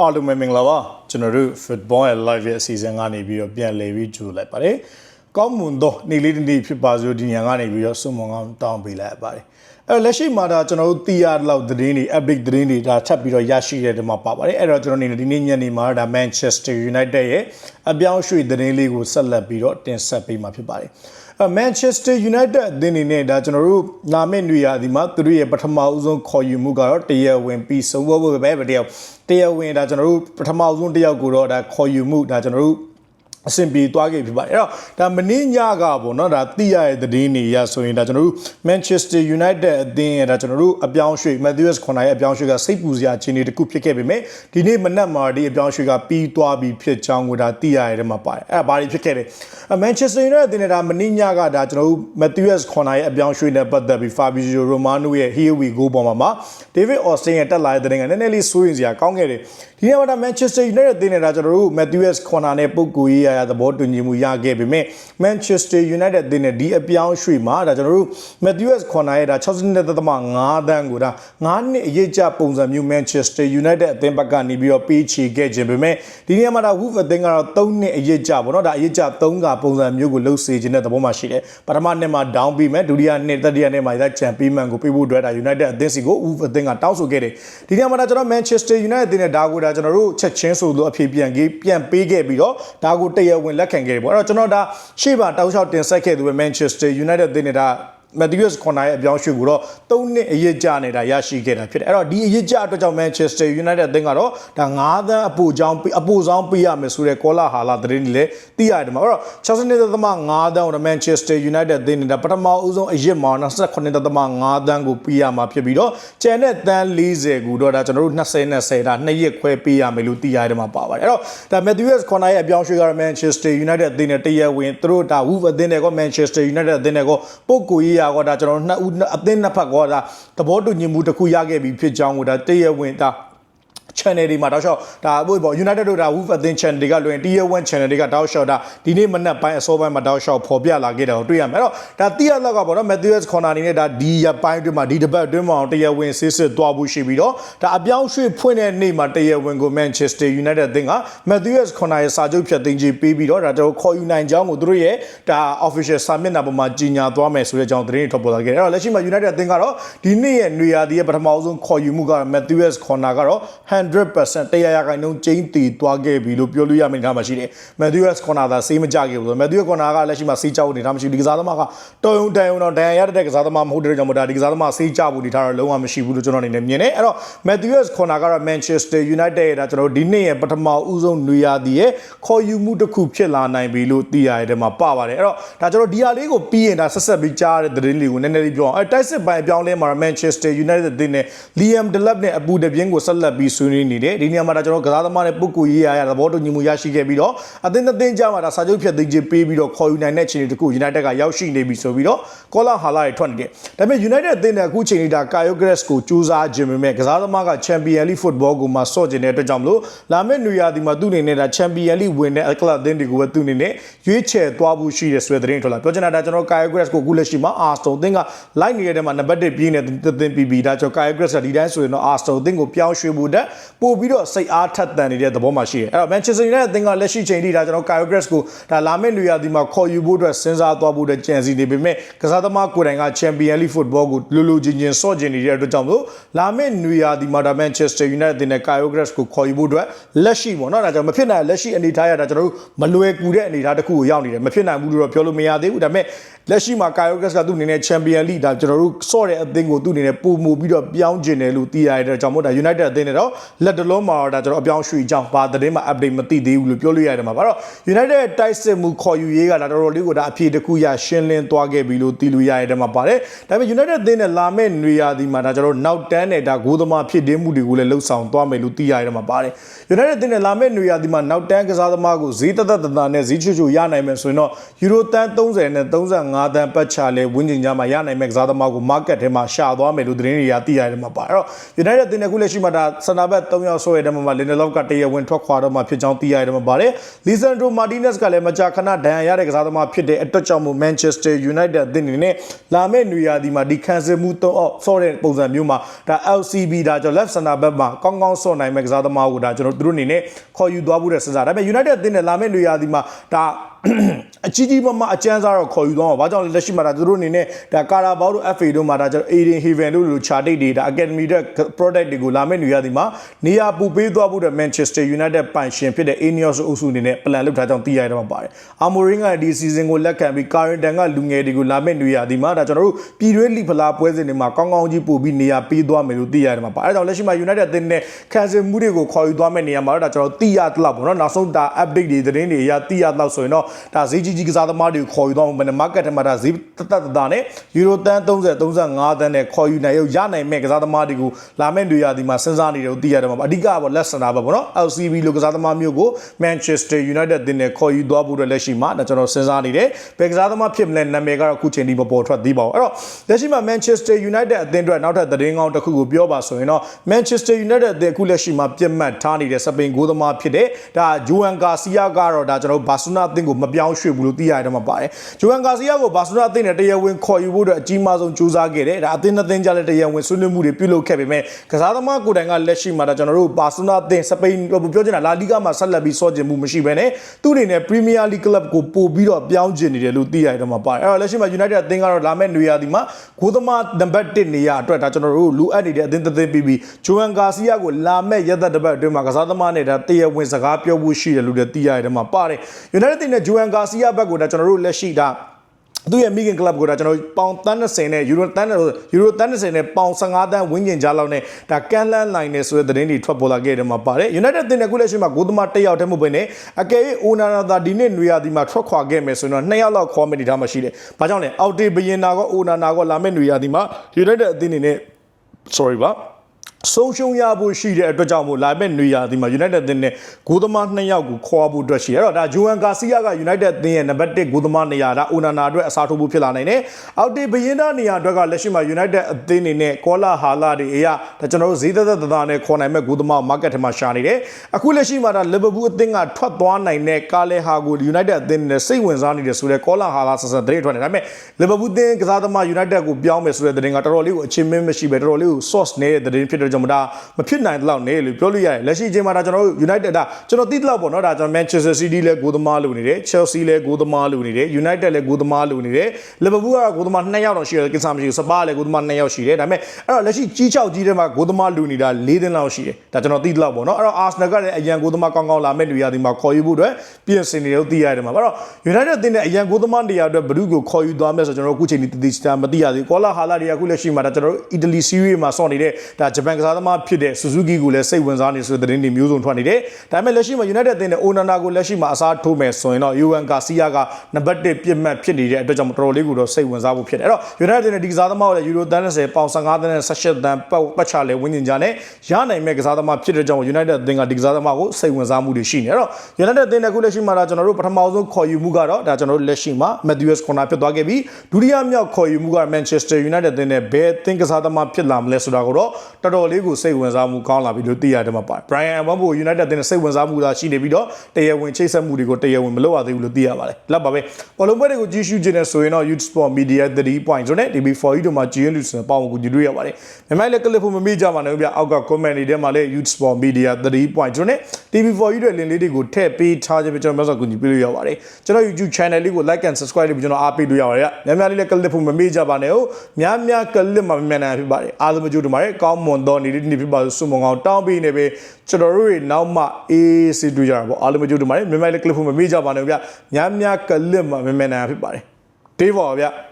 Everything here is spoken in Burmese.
အားလုံးပဲမင်္ဂလာပါကျွန်တော်တို့ Football and Live ရဲ့အစီအစဉ်ကနေပြီးတော့ပြန်လည်ပြီးကြိုလိုက်ပါတယ်ကောင်းမွန်သောနေ့လေးတစ်နေ့ဖြစ်ပါစို့ဒီညကနေပြီးတော့စုံမွန်ကောင်းတောင်းပေးလိုက်ပါတယ် အဲ့တော့လက်ရှိမှာဒါကျွန်တော်တို့တီးရလောက်သတင်းတွေ update သတင်းတွေဒါထပ်ပြီးတော့ရရှိတဲ့ဒီမှာပါပါတယ်အဲ့တော့ကျွန်တော်အနေနဲ့ဒီနေ့ညနေမှာဒါ Manchester United ရဲ့အပြောင်းရွှေ့သတင်းလေးကိုဆက်လက်ပြီးတော့တင်ဆက်ပေးမှာဖြစ်ပါတယ်အဲ Manchester United အသင်းအနေနဲ့ဒါကျွန်တော်တို့နာမည်တွေရာဒီမှာသူတို့ရဲ့ပထမအဦးဆုံးခေါ်ယူမှုကတော့တရဝင်ပြီးဆုံးဖို့ပဲပဲတယောက်တရဝင်ဒါကျွန်တော်တို့ပထမအဦးဆုံးတယောက်ကိုတော့ဒါခေါ်ယူမှုဒါကျွန်တော်တို့ အဆင်ပြေသွားခဲ့ဖြစ်ပါတယ်အဲ့တော့ဒါမင်းညကပေါ့နော်ဒါသိရတဲ့သတင်းတွေရဆိုရင်ဒါကျွန်တော်တို့ Manchester United အသင်းရဲ့ဒါကျွန်တော်တို့အပြောင်းရွှေ့ Matthews ခွန်နိုင်ရဲ့အပြောင်းရွှေ့ကစိတ်ပူစရာအခြေအနေတစ်ခုဖြစ်ခဲ့ပေမဲ့ဒီနေ့မနက်မှာဒီအပြောင်းရွှေ့ကပြီးသွားပြီဖြစ်ကြောင်းကိုဒါသိရတဲ့မှာပါတယ်အဲ့ဒါဘာတွေဖြစ်ခဲ့လဲ Manchester United အသင်းနဲ့ဒါမင်းညကဒါကျွန်တော်တို့ Matthews ခွန်နိုင်ရဲ့အပြောင်းရွှေ့နဲ့ပတ်သက်ပြီး Fabio Romano ရဲ့ Here we go ပေါ်မှာမှာ David Austin ရဲ့တက်လာတဲ့တဲ့ကနည်းနည်းလေးစိုးရင်စရာကောင်းခဲ့တယ် ဒီနေ့မှာဒါ Manchester United အသင်းနဲ့ဒါကျွန်တော်တို့ Matthews ခွန်နာနဲ့ပုဂ္ဂိုလ်ရေးရာသဘောတူညီမှုရခဲ့ပေမဲ့ Manchester United အသင်းနဲ့ဒီအပြောင်းရွှေ့မှာဒါကျွန်တော်တို့ Matthews ခွန်နာရဲ့ဒါ62.5တန်းကိုဒါ9နှစ်အရေးကြပုံစံမျိုး Manchester United အသင်းဘက်ကနေပြီးတော့ပေးချေခဲ့ခြင်းပေမဲ့ဒီနေ့မှာဒါ Wolves အသင်းကတော့3နှစ်အရေးကြပေါ့နော်ဒါအရေးကြ3ကပုံစံမျိုးကိုလှုပ်စေခြင်းတဲ့သဘောမှရှိတယ်ပထမနှစ်မှာ down ပြီးမယ်ဒုတိယနှစ်တတိယနှစ်မှာဒါချန်ပီယံကိုပေးဖို့အတွက်ဒါ United အသင်းစီကို Wolves အသင်းကတောင်းဆိုခဲ့တယ်ဒီနေ့မှာဒါကျွန်တော် Manchester United အသင်းနဲ့ဒါကိုဒါကျွန်တော်တို့ချက်ချင်းဆိုလို့အဖြေပြန်ကြီးပြန်ပေးခဲ့ပြီးတော့ဒါကိုတရားဝင်လက်ခံခဲ့တယ်ပေါ့အဲ့တော့ကျွန်တော်ဒါရှေ့ပါတောက်လျှောက်တင်ဆက်ခဲ့သူပဲ Manchester United အသင်းနဲ့ဒါ Matthews ခွန်နိုင်ရဲ့အပြောင်းရွှေ့ကိုတော့၃နှစ်အရေးကြနေတာရရှိခဲ့တာဖြစ်တယ်အဲ့တော့ဒီအရေးကြအတွက်ကြောင့် Manchester United အသင်းကတော့ဒါ9သန်းအပိုကြောင်းအပိုဆောင်ပေးရမယ်ဆိုတဲ့ကောလာဟာလာသတင်းတွေလည်းသိရတယ်မှာအဲ့တော့62.5သန်းကို Manchester United အသင်းနဲ့ပထမအဦးဆုံးအရေးမှာ29.5သန်းကိုပေးရမှာဖြစ်ပြီးတော့ကျန်တဲ့သန်း40ကိုတော့ဒါကျွန်တော်တို့20နဲ့10ဒါနှစ်ရက်ခွဲပေးရမယ်လို့သိရတယ်မှာပါပါတယ်အဲ့တော့ဒါ Matthews ခွန်နိုင်ရဲ့အပြောင်းရွှေ့ကတော့ Manchester United အသင်းနဲ့တရက်ဝင်သူတို့ဒါ Wolves အသင်းနဲ့ကော Manchester United အသင်းနဲ့ကောပုဂ္ဂိုလ်ရေးရာကောဒါကျွန်တော်တို့နှစ်ဦးအသင်းနှစ်ဖက်ကောဒါသဘောတူညီမှုတစ်ခုရခဲ့ပြီဖြစ်ကြောင်းကိုဒါတရက်ဝင်ဒါ channel တွေမှာတောက်လျှောက်ဒါပေါ့ United တို့ဒါ Wolf အသင်း channel တွေကလွင် Tier 1 channel တွေကတောက်လျှောက်ဒါဒီနေ့မနက်ပိုင်းအစောပိုင်းမှာတောက်လျှောက်ပေါ်ပြလာခဲ့တယ်ကိုတွေ့ရမယ်အဲ့တော့ဒါတိရလောက်ကပေါ့နော် Matthews Corner အနေနဲ့ဒါဒီရပိုင်းအတွင်းမှာဒီတပတ်အတွင်းမှာတရားဝင်စစ်စစ်သွားဖို့ရှိပြီးတော့ဒါအပြောင်းရွှေ့ဖွင့်တဲ့နေ့မှာတရားဝင်ကို Manchester United အသင်းက Matthews Corner ရဲ့စာချုပ်ဖြတ်သိမ်းခြင်းပေးပြီးတော့ဒါတို့ခေါ်ယူနိုင်ကြောင်းကိုသူတို့ရဲ့ဒါ official စာမျက်နှာပေါ်မှာကြီးညာသွားမယ်ဆိုတဲ့အကြောင်းသတင်းတွေထွက်ပေါ်လာခဲ့တယ်အဲ့တော့လက်ရှိမှာ United အသင်းကတော့ဒီနေ့ရဲ့နေရာဒီရဲ့ပထမဆုံးခေါ်ယူမှုကတော့ Matthews Corner ကတော့100%တရားရခိုင်နှုန်းကျင်းတည်သွားခဲ့ပြီလို့ပြောလို့ရမယ့်အနေအထားမှာရှိတယ်။ Matthews Corner သာစေးမကြခဲ့ဘူးဆို Matthews Corner ကလက်ရှိမှာစေးကြောက်နေတာမရှိဘူးဒီကစားသမားကတော်ရုံတန်ရုံတော့ဒဏ်ရာရတဲ့ကစားသမားမဟုတ်တဲ့ကြောင့်မို့ဒါဒီကစားသမားစေးကြဘူးဒီထားတော့လုံးဝမရှိဘူးလို့ကျွန်တော်အနေနဲ့မြင်တယ်။အဲ့တော့ Matthews Corner ကတော့ Manchester United ရဲ့ဒါကျွန်တော်ဒီနေ့ရဲ့ပထမဦးဆုံးနွေရာသီရဲ့ခေါ်ယူမှုတစ်ခုဖြစ်လာနိုင်ပြီလို့သိရတဲ့မှာပါပါတယ်။အဲ့တော့ဒါကျွန်တော်ဒီဟာလေးကိုပြီးရင်ဒါဆက်ဆက်ပြီးကြားရတဲ့သတင်းလေးကိုနည်းနည်းလေးပြောအောင်။အဲတိုက်စစ်ပိုင်းအပြောင်းလဲမှာ Manchester United အသင်းနဲ့ Liam Delap နဲ့အပူတပြင်းကိုဆက်လက်ပြီးဆွေးနွေးနေတယ်။ဒီနေရာမှာဒါကျွန်တော်ကစားသမားနဲ့ပုဂ္ဂိုလ်ရေးရရသဘောတူညီမှုရရှိခဲ့ပြီးတော့အသင်းအသင်းကြားမှာဒါစာချုပ်ဖြတ်သိမ်းခြင်းပေးပြီးတော့ခေါ်ယူနိုင်တဲ့အခြေအနေတခု United ကရောက်ရှိနေပြီဆိုပြီးတော့ကောလာဟာလာတွေထွက်နေတယ်။ဒါပေမဲ့ United အသင်းနဲ့အခုချိန်นี้ဒါ Caio Grass ကိုစူးစမ်းခြင်းပေမဲ့ကစားသမားက Champions League Football ကိုမှဆော့ကျင်တဲ့အတွက်ကြောင့်မလို့လာမယ့်နွေရာသီမှာသူ့အနေနဲ့ဒါ Champions League ဝင်တဲ့အကလပ်အသင်းတွေကိုပဲသူ့အနေနဲ့ရွေးချယ်သွားဖို့ရှိတယ်ဆိုတဲ့သတင်းထွက်လာပြောချင်တာဒါကျွန်တော် Caio Grass ကိုအခုလက်ရှိမှာ Arsenal အသင်းကလိုက်နေတဲ့တဲမှာနံပါတ်1ပြင်းနေတဲ့သင်းပြီးပြီးဒါကျွန်တော် Caio Grass ကဒီတိုင်းဆိုရင်တော့ Arsenal အသင်းကိုပြောင်းရွှေ့ဖို့တက်ပို့ပြီးတော့စိတ်အားထက်သန်နေတဲ့သဘောမှာရှိတယ်အဲ့တော့ Manchester United အသင်းကလက်ရှိချိန်ထိဒါကျွန်တော် Caio Grass ကိုဒါလာမယ့်နွေရာသီမှာခေါ်ယူဖို့အတွက်စဉ်းစားသွားဖို့အတွက်ကြံစည်နေပေမဲ့ကစားသမားကိုယ်တိုင်က Champions League Football ကိုလူလူချင်းချင်းစော့ကျင်နေတဲ့အတွက်ကြောင့်မို့လာမယ့်နွေရာသီမှာဒါ Manchester United အသင်းနဲ့ Caio Grass ကိုခေါ်ယူဖို့အတွက်လက်ရှိပေါ့နော်ဒါကြောင့်မဖြစ်နိုင်လက်ရှိအနေထားရတာကျွန်တော်တို့မလွယ်ကူတဲ့အနေထားတစ်ခုကိုရောက်နေတယ်မဖြစ်နိုင်ဘူးလို့တော့ပြောလို့မရသေးဘူးဒါပေမဲ့ လက်ရှိမှာ Caio Grass ကသူ့အနေနဲ့ Champions League ဒါကျွန်တော်တို့စော့တဲ့အသင်းကိုသူ့အနေနဲ့ပုံမှုပြီးတော့ပြောင်းကျင်တယ်လို့သိရတဲ့အတွက်ကြောင့်မို့ဒါ United အသင်းနဲ့တော့လက်တလုံးမှာတော့ဒါကျွန်တော်အပြောင်းရွှေ့ကြောင်းဘာသတင်းမှ update မသိသေးဘူးလို့ပြောလို့ရတယ်မှာပါတော့ United တိုက်စစ်မှုခေါ်ယူရေးကဒါတော်တော်လေးကိုဒါအဖြေတစ်ခုရရှင်းလင်းသွားခဲ့ပြီလို့သိလို့ရတဲ့မှာပါတယ်ဒါပေမဲ့ United အသင်းနဲ့လာမယ့်နွေရာသီမှာဒါကျွန်တော်တို့နောက်တန်းနဲ့ဒါဂိုးသမားဖြစ်တင်းမှုတွေကိုလည်းလှုပ်ဆောင်သွားမယ်လို့သိရတဲ့မှာပါတယ် United အသင်းနဲ့လာမယ့်နွေရာသီမှာနောက်တန်းကစားသမားကိုဈေးသက်သက်တသာနဲ့ဈေးချွချွရနိုင်မယ်ဆိုရင်တော့ယူရိုတန်း30နဲ့35တန်းပတ်ချလဲဝင်းကျင်ကြမှာရနိုင်မယ့်ကစားသမားကို market ထဲမှာရှာသွားမယ်လို့သတင်းတွေကသိရတယ်မှာပါအဲ့တော့ United အသင်းနဲ့ခုလက်ရှိမှာဒါစနာဘက်က်3ယောက်ဆွဲတဲ့မှာလင်ဒလော့ကတရားဝင်ထွက်ခွာတော့မှဖြစ်ကြောင်းသိရတယ်မှာပါတယ်လီဆန်ဒရိုမာတီနက်စ်ကလည်းမကြာခဏဒဏ်ရာရတဲ့ကစားသမားဖြစ်တဲ့အတွက်ကြောင့်မို့မန်ချက်စတာယူနိုက်တက်အသင်းအနေနဲ့လာမယ့်နွေရာသီမှာဒီခံစစ်မှု3အော့ဆော့တဲ့ပုံစံမျိုးမှာဒါ LCB ဒါကြောင့် left center back မှာကောင်းကောင်းဆော့နိုင်မဲ့ကစားသမားကိုဒါကျွန်တော်တို့အနေနဲ့ခေါ်ယူသွားဖို့တဲ့စဉ်းစားဒါပေမဲ့ United အသင်းနဲ့လာမယ့်နွေရာသီမှာဒါအကြီးကြီးမမအကျန်းစားတော့ခေါ်ယူသွားမှာဘာကြောင့်လဲလက်ရှိမှာဒါသူတို့အနေနဲ့ဒါကာရာဘောက်တို့ FA တို့မှာဒါကျွန်တော် Aiden Haven တို့လို chart တွေဒါ Academy တဲ့ product တွေကိုလာမယ့်နွေရာသီမှာနေရာပူပေးသွားဖို့တဲ့ Manchester United ပိုင်ရှင်ဖြစ်တဲ့ Ineos အုပ်စုအနေနဲ့ plan လုပ်ထားကြောင်းသိရတော့မှာပါတယ်။ Amorim ကဒီ season ကိုလက်ခံပြီး Carrington ကလူငယ်တွေကိုလာမယ့်နွေရာသီမှာဒါကျွန်တော်တို့ပြည်တွင်းလိဖလားပွဲစဉ်တွေမှာကောင်းကောင်းကြီးပို့ပြီးနေရာပေးသွားမယ်လို့သိရတယ်မှာပါ။အဲဒါကြောင့်လက်ရှိမှာ United အသင်းနဲ့ခံစစ်မှုတွေကိုခေါ်ယူသွားမယ့်နေရာမှာတော့ဒါကျွန်တော်သိရတလောက်ပေါ့နော်။နောက်ဆုံးဒါ update တွေသတင်းတွေအရသိရတလောက်ဆိုရင်တော့ဒါဈေးကြီးကြီးကစားသမားတွေကိုခေါ်ယူသွားမှာနဲ့ market ထဲမှာဒါဈေးတသက်တသားနဲ့ euro တန်း30 35တန်းနဲ့ခေါ်ယူနိုင်ရုပ်ရနိုင်မဲ့ကစားသမားတွေကိုလာမယ့်တွေရာဒီမှာစဉ်းစားနေတယ်လို့သိရတယ်မှာအဓိကပေါ့ lesson တာပေါ့နော် LCB လိုကစားသမားမျိုးကို Manchester United တင်နဲ့ခေါ်ယူသွားဖို့အတွက်လက်ရှိမှာဒါကျွန်တော်စဉ်းစားနေတယ်ဘယ်ကစားသမားဖြစ်မလဲနာမည်ကတော့အခုချိန်ထိမပေါ်ထွက်သေးပါဘူးအဲ့တော့လက်ရှိမှာ Manchester United အသင်းအတွက်နောက်ထပ်သတင်းကောင်းတစ်ခုကိုပြောပါဆိုရင်တော့ Manchester United အသင်းအခုလက်ရှိမှာပြတ်မှတ်ထားနေတဲ့စပိန်ဂိုးသမားဖြစ်တဲ့ဒါဂျိုအန်ကာစီယာကတော့ဒါကျွန်တော်ဘာစီလိုနာအသင်းကိုမပြောင်းရွှေ့ဘူးလို့သိရတယ်မှာပါတယ်ဂျိုအန်ကာစီယာကိုဘာစီလိုနာအသင်းနဲ့တရားဝင်ခေါ်ယူဖို့အတွက်အကြီးမားဆုံးကြိုးစားခဲ့တယ်ဒါအသင်းနှစ်သင်းကြားလည်းတရားဝင်ဆွေးနွေးမှုတွေပြုလုပ်ခဲ့ပေမဲ့ကစားသမားကိုယ်တိုင်ကလက်ရှိမှာဒါကျွန်တော်တို့ဘာစီလိုနာအသင်းစပိန်ပြောချင်တာလာလီဂါမှာဆက်လက်ပြီးစောကျင်မှုမရှိဘဲနဲ့သူ့အနေနဲ့ပရီးမီးယားလိဂ်ကလပ်ကိုပို့ပြီးတော့ပြောင်းကျင်နေတယ်လို့သိရတယ်မှာပါတယ်အဲ့တော့လက်ရှိမှာ United အသင်းကတော့လာမယ့်နေရာဒီမှာဂိုးသမားနံပါတ်1နေရာအတွက်ဒါကျွန်တော်တို့လူအပ်နေတဲ့အသင်းတစ်သင်းပြီးပြီးဂျိုအန်ကာစီယာကိုလာမယ့်ရက်သက်တစ်ပတ်အတွင်းမှာကစားသမားနဲ့ဒါတရားဝင်စကားပြောဖို့ရှိတယ်လို့လည်းသိရတယ်မှာပါတယ် United အသင်းနဲ့ဂျိုအန်ကာစီယာဘက်ကိုဒါကျွန်တော်တို့လက်ရှိဒါသူ့ရဲ့မိခင်ကလပ်ကိုဒါကျွန်တော်ပေါင်တန်း20နဲ့ယူရိုတန်းယူရိုတန်း20နဲ့ပေါင်15တန်းဝန်းကျင်ကြားလောက်နဲ့ဒါကန်လန်းလိုက်နေဆိုတဲ့သတင်းတွေထွက်ပေါ်လာခဲ့တယ်မှာပါတယ် United တင်တဲ့ခုလက်ရှိမှာဂိုးသမားတစ်ယောက်တည်းမဟုတ်ဘဲနဲ့အကယ်၍အိုနာနာသာဒီနေ့နွေရာသီမှာထွက်ခွာခဲ့မယ်ဆိုရင်တော့နှစ်ယောက်လောက်ခေါ်မယ်ဒီထားမှရှိတယ်။ဘာကြောင့်လဲအောက်တေဘယင်နာကောအိုနာနာကောလာမယ့်နွေရာသီမှာ United အသင်းအနေနဲ့ sorry ပါ ဆုံးရှုံးရဖို့ရှိတဲ့အတွက်ကြောင့်မို့လာမယ့်နွေရာသီမှာ United အသင်းနဲ့ဂိုးသမား2ယောက်ကိုခေါ်ဖို့အတွက်ရှိတယ်။အဲ့တော့ဒါဂျိုအန်ကာစီယာက United အသင်းရဲ့နံပါတ်1ဂိုးသမားနေရာဒါအိုနာနာအတွက်အစားထိုးဖို့ဖြစ်လာနိုင်တယ်။အောက်တေဘယင်းနာနေရာအတွက်ကလက်ရှိမှာ United အသင်းနေနဲ့ကောလာဟာလာတွေအရာဒါကျွန်တော်တို့ဈေးသက်သက်သက်နဲ့ခေါ်နိုင်မဲ့ဂိုးသမား market ထဲမှာရှာနေတယ်။အခုလက်ရှိမှာဒါ Liverpool အသင်းကထွက်သွားနိုင်တဲ့ကာလေဟာကို United အသင်းနဲ့စိတ်ဝင်စားနေတယ်ဆိုတဲ့ကောလာဟာလာဆက်ဆက်သတင်းထွက်နေတယ်။ဒါပေမဲ့ Liverpool အသင်းကစားသမား United ကိုပြောင်းမယ်ဆိုတဲ့သတင်းကတော်တော်လေးကိုအချင်းမင်းမရှိပဲတော်တော်လေးကို source နေတဲ့သတင်းဖြစ်တဲ့ကြောင့်ဒါမဖြစ်နိုင်တော့နေလို့ပြောလို့ရတယ်လက်ရှိအချိန်မှာဒါကျွန်တော်တို့ United ဒါကျွန်တော်သိတော့ပေါ့နော်ဒါကျွန်တော် Manchester City လည်းဂိုးသမားလိုနေတယ် Chelsea လည်းဂိုးသမားလိုနေတယ် United လည်းဂိုးသမားလိုနေတယ် Liverpool ကဂိုးသမား2ယောက်တော့ရှိတယ်ကိစ္စမရှိဘူး Spurs လည်းဂိုးသမား2ယောက်ရှိတယ်ဒါပေမဲ့အဲ့တော့လက်ရှိကြီးချောက်ကြီးတဲ့မှာဂိုးသမားလိုနေတာ4သင်းလောက်ရှိတယ်ဒါကျွန်တော်သိတော့ပေါ့နော်အဲ့တော့ Arsenal ကလည်းအရန်ဂိုးသမားကောင်းကောင်းလာမဲ့နေရာဒီမှာခေါ်ယူဖို့အတွက်ပြင်ဆင်နေလို့သိရတယ်မှာအဲ့တော့ United အသင်းနဲ့အရန်ဂိုးသမားနေရာအတွက်ဘ누구ကိုခေါ်ယူသွားမယ်ဆိုကျွန်တော်တို့အခုချိန်ဒီတည်တည်မသိရသေးဘူးကောလာဟာလာတွေကအခုလက်ရှိမှာဒါကျွန်တော်တို့ Italy series မှာစောင့်နေတဲ့ဒါဂျပန်ကစားသမားဖြစ်တဲ့ Suzuki ကိုလည်းစိတ်ဝင်စားနေဆိုတဲ့သတင်းတွေမျိုးစုံထွက်နေတယ်။ဒါပေမဲ့လက်ရှိမှာ United အသင်းနဲ့ Onana ကိုလက်ရှိမှာအစားထိုးမယ်ဆိုရင်တော့ Juan Garcia ကနံပါတ်1ပြစ်မှတ်ဖြစ်နေတဲ့အတွက်ကြောင့်တော်တော်လေးကိုတော့စိတ်ဝင်စားဖို့ဖြစ်တယ်။အဲ့တော့ United အသင်းနဲ့ဒီကစားသမားကိုလည်း Euro 30ပေါင်15တန်းနဲ့18တန်းပတ်ပတ်ချလဲဝင်းကျင်ကြနဲ့ရနိုင်မဲ့ကစားသမားဖြစ်တဲ့ကြောင့် United အသင်းကဒီကစားသမားကိုစိတ်ဝင်စားမှုတွေရှိနေတယ်။အဲ့တော့ United အသင်းနဲ့အခုလက်ရှိမှာဒါကျွန်တော်တို့ပထမဆုံးခေါ်ယူမှုကတော့ဒါကျွန်တော်တို့လက်ရှိမှာ Matthews Corner ဖြစ်သွားခဲ့ပြီးဒုတိယမြောက်ခေါ်ယူမှုက Manchester United အသင်းနဲ့ဘယ်အသင်းကစားသမားဖြစ်လာမလဲဆိုတာကိုတော့တော်တော်လေးကိုစိတ်ဝင်စားမှုကောင်းလာပြီလို့သိရတယ်မှာပါတယ် Brian Mbambo United အသင်းနဲ့စိတ်ဝင်စားမှုသာရှိနေပြီးတော့တရားဝင်ချိတ်ဆက်မှုတွေကိုတရားဝင်မလုပ်ရသေးဘူးလို့သိရပါတယ်။လက်ပါပဲ။ဘောလုံးပွဲတွေကိုကြည့်ရှုခြင်းနဲ့ဆိုရင်တော့ Youth Sport Media 3.0နဲ့ DB4 တို့မှာ GN လူစင်ပေါင်းကိုကြည့်တွေ့ရပါတယ်။မြန်မာလည်းကလစ်ဖို့မမေ့ကြပါနဲ့ဗျအောက်က comment တွေထဲမှာလည်း Youth Sport Media 3.0နဲ့ DB4 တို့လင်လေးတွေကိုထည့်ပေးထားခြင်းပဲကျွန်တော်မျိုးစောကူညီပေးလို့ရပါတယ်။ကျွန်တော် YouTube channel လေးကို like and subscribe လုပ်ပြီးကျွန်တော်အားပေးလို့ရပါတယ်။များများလေးလည်းကလစ်ဖို့မမေ့ကြပါနဲ့ဟုတ်။များများကလစ်မှာမြန်မြန်ဖြစ်ပါတယ်။အားလုံးကြိုးတူပါတယ်။ကောင်းမွန်သောနေ့နေ့ဖြစ်ပါစုမုံကောင်တောင်းပေးနေပဲကျွန်တော်တို့တွေနောက်မှအေးစစ်တွေ့ကြတာပေါ့အားလုံးကြိုးတူပါတယ်မြန်မာလည်းကလစ်ဖို့မမေ့ကြပါနဲ့ဗျ။များများကလစ်မှာမြန်မြန်ဖြစ်ပါတယ်။တေးပါဗျ။